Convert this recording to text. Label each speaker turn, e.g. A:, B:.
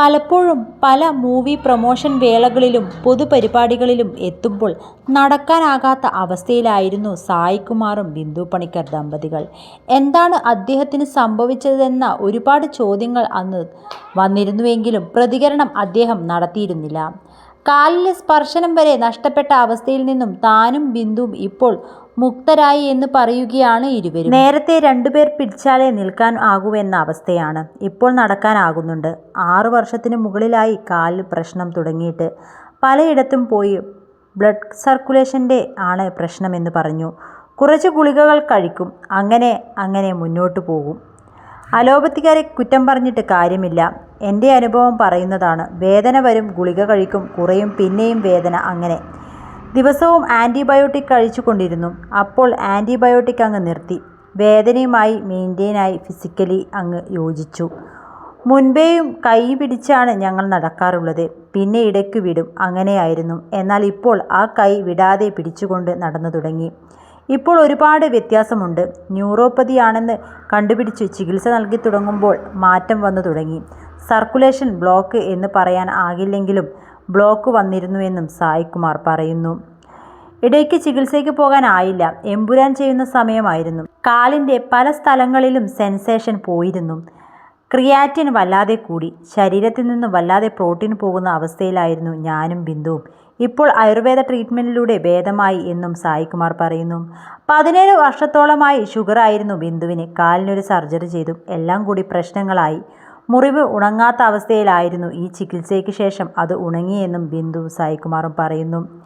A: പലപ്പോഴും പല movie promotion വേളകളിലും പൊതുപരിപാടികളിലും എത്തുമ്പോൾ നടക്കാനാകാത്ത അവസ്ഥയിലായിരുന്നു സായികുമാറും ബിന്ദു പണിക്കർ ദമ്പതികൾ. എന്താണ് അദ്ദേഹത്തിന് സംഭവിച്ചതെന്ന ഒരുപാട് ചോദ്യങ്ങൾ അന്ന് വന്നിരുന്നുവെങ്കിലും പ്രതികരണം അദ്ദേഹം നടത്തിയിരുന്നില്ല. കാലിലെ സ്പർശനം വരെ നഷ്ടപ്പെട്ട അവസ്ഥയിൽ നിന്നും താനും ബിന്ദുവും ഇപ്പോൾ മുക്തരായി എന്ന് പറയുകയാണ് ഇരുവരും. നേരത്തെ രണ്ടുപേർ പിടിച്ചാലേ നിൽക്കാൻ ആകൂ എന്ന അവസ്ഥയാണ്. ഇപ്പോൾ നടക്കാനാകുന്നുണ്ട്. ആറു വർഷത്തിന് മുകളിലായി കാലിൽ പ്രശ്നം തുടങ്ങിയിട്ട്. പലയിടത്തും പോയി ബ്ലഡ് സർക്കുലേഷന്റെ ആണ് പ്രശ്നമെന്ന് പറഞ്ഞു. കുറച്ച് ഗുളികകൾ കഴിക്കും. അങ്ങനെ അങ്ങനെ മുന്നോട്ട് പോകും. അലോപ്പതിക്കാരെ കുറ്റം പറഞ്ഞിട്ട് കാര്യമില്ല. എന്റെ അനുഭവം പറയുന്നതാണ്. വേദന വരും ഗുളിക കഴിക്കും കുറയും പിന്നെയും വേദന അങ്ങനെ. ദിവസവും ആന്റിബയോട്ടിക് കഴിച്ചു കൊണ്ടിരുന്നു. അപ്പോൾ ആന്റിബയോട്ടിക് അങ്ങ് നിർത്തി. വേദനയുമായി മെയിന്റെയിനായി ഫിസിക്കലി അങ്ങ് യോജിച്ചു. മുൻപേയും കൈ പിടിച്ചാണ് ഞങ്ങൾ നടക്കാറുള്ളത്. പിന്നെ ഇടയ്ക്ക് വിടും അങ്ങനെയായിരുന്നു. എന്നാൽ ഇപ്പോൾ ആ കൈ വിടാതെ പിടിച്ചുകൊണ്ട് നടന്നു തുടങ്ങി. ഇപ്പോൾ ഒരുപാട് വ്യത്യാസമുണ്ട്. ന്യൂറോപ്പതിയാണെന്ന് കണ്ടുപിടിച്ച് ചികിത്സ നൽകി തുടങ്ങുമ്പോൾ മാറ്റം വന്നു തുടങ്ങി. സർക്കുലേഷൻ ബ്ലോക്ക് എന്ന് പറയാൻ ആകില്ലെങ്കിലും ബ്ലോക്ക് വന്നിരുന്നുവെന്നും സായികുമാർ പറയുന്നു. ഇടയ്ക്ക് ചികിത്സയ്ക്ക് പോകാനായില്ല എമ്പുരാൻ ചെയ്യുന്ന സമയമായിരുന്നു. കാലിന്റെ പല സ്ഥലങ്ങളിലും സെൻസേഷൻ പോയിരുന്നു. ക്രിയാറ്റിൻ വല്ലാതെ കൂടി. ശരീരത്തിൽ നിന്ന് വല്ലാതെ പ്രോട്ടീൻ പോകുന്ന അവസ്ഥയിലായിരുന്നു ഞാനും ബിന്ദുവും. ഇപ്പോൾ ആയുർവേദ ട്രീറ്റ്മെന്റിലൂടെ ഭേദമായി എന്നും സായികുമാർ പറയുന്നു. പതിനേഴ് വർഷത്തോളമായി ഷുഗറായിരുന്നു ബിന്ദുവിന്. കാലിനൊരു സർജറി ചെയ്തു. എല്ലാം കൂടി പ്രശ്നങ്ങളായി. മുറിവ് ഉണങ്ങാത്ത അവസ്ഥയിലായിരുന്നു. ഈ ചികിത്സയ്ക്ക് ശേഷം അത് ഉണങ്ങിയെന്നും ബിന്ദു സായികുമാറും പറയുന്നു.